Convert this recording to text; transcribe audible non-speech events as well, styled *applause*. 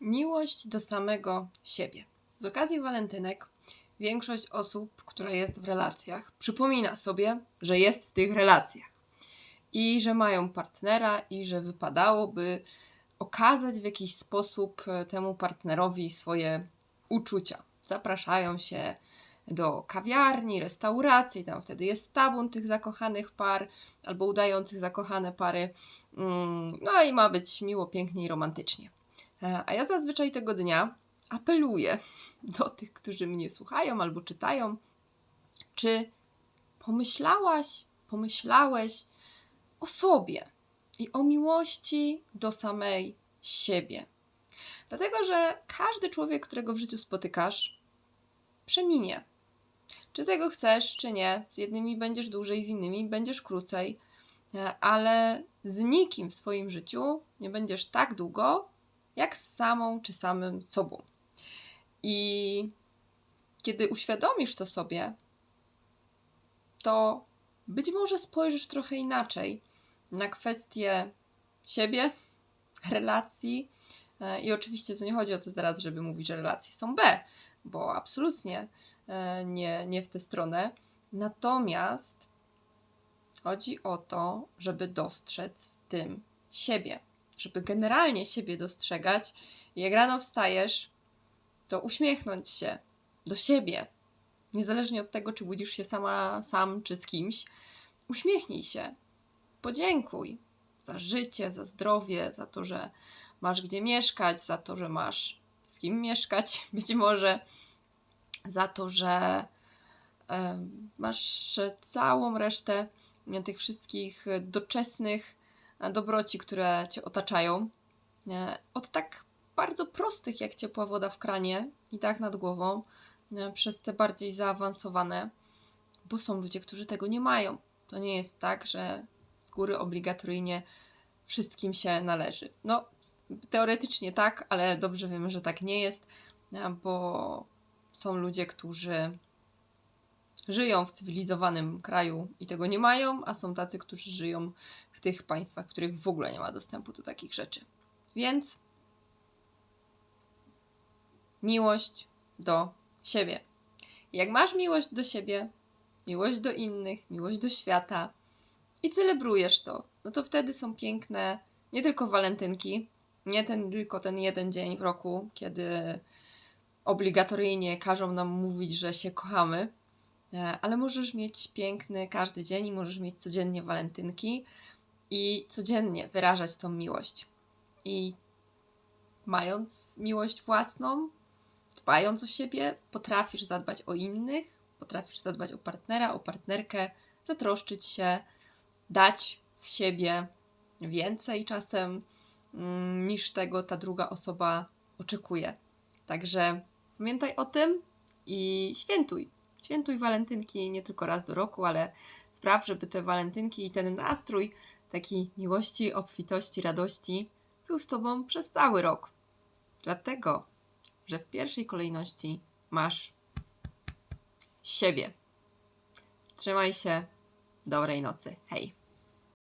Miłość do samego siebie. Z okazji walentynek większość osób, która jest w relacjach, przypomina sobie, że jest w tych relacjach i że mają partnera i że wypadałoby okazać w jakiś sposób e, temu partnerowi swoje uczucia. Zapraszają się do kawiarni, restauracji, tam wtedy jest tabun tych zakochanych par albo udających zakochane pary. Mm, No i ma być miło, pięknie i romantycznie. E, A ja zazwyczaj tego dnia apeluję *laughs* do tych, którzy mnie słuchają albo czytają, czy pomyślałaś, pomyślałeś o sobie i o miłości do samej siebie. Dlatego, że każdy człowiek, którego w życiu spotykasz, przeminie. Czy tego chcesz, czy nie. Z jednymi będziesz dłużej, z innymi będziesz krócej, e, ale z nikim w swoim życiu nie będziesz tak długo, jak z samą czy samym sobą. I kiedy uświadomisz to sobie, to być może spojrzysz trochę inaczej na kwestie siebie, *laughs* relacji. E, I oczywiście to nie chodzi o to teraz, żeby mówić, że relacje są B, bo absolutnie e, nie, nie w tę stronę. Natomiast chodzi o to, żeby dostrzec w tym siebie, żeby generalnie siebie dostrzegać. Jak rano wstajesz, to uśmiechnąć się do siebie, niezależnie od tego, czy budzisz się sama, sam czy z kimś. Uśmiechnij się, podziękuj za życie, za zdrowie, za to, że masz gdzie mieszkać, za to, że masz z kim mieszkać, *laughs* być może za to, że masz całą resztę tych wszystkich doczesnych dobroci, które cię otaczają. E, Od tak bardzo prostych, jak ciepła woda w kranie i tak nad głową, e, przez te bardziej zaawansowane, bo są ludzie, którzy tego nie mają. To nie jest tak, że z góry obligatoryjnie wszystkim się należy. No, teoretycznie tak, ale dobrze wiemy, że tak nie jest, e, bo są ludzie, którzy żyją w cywilizowanym kraju i tego nie mają, a są tacy, którzy żyją w tych państwach, w których w ogóle nie ma dostępu do takich rzeczy. Więc miłość do siebie. Jak masz miłość do siebie, miłość do innych, miłość do świata i celebrujesz to, no to wtedy są piękne nie tylko walentynki, nie ten, tylko ten jeden dzień w roku, kiedy obligatoryjnie każą nam mówić, że się kochamy, ale możesz mieć piękny każdy dzień i możesz mieć codziennie walentynki i codziennie wyrażać tą miłość. I mając miłość własną, dbając o siebie, potrafisz zadbać o innych, potrafisz zadbać o partnera, o partnerkę, zatroszczyć się, dać z siebie więcej czasem mm, niż tego ta druga osoba oczekuje. Także pamiętaj o tym i świętuj. Świętuj walentynki nie tylko raz do roku, ale spraw, żeby te walentynki i ten nastrój takiej miłości, obfitości, radości był z tobą przez cały rok. Dlatego, że w pierwszej kolejności masz siebie. Trzymaj się. Dobrej nocy. Hej.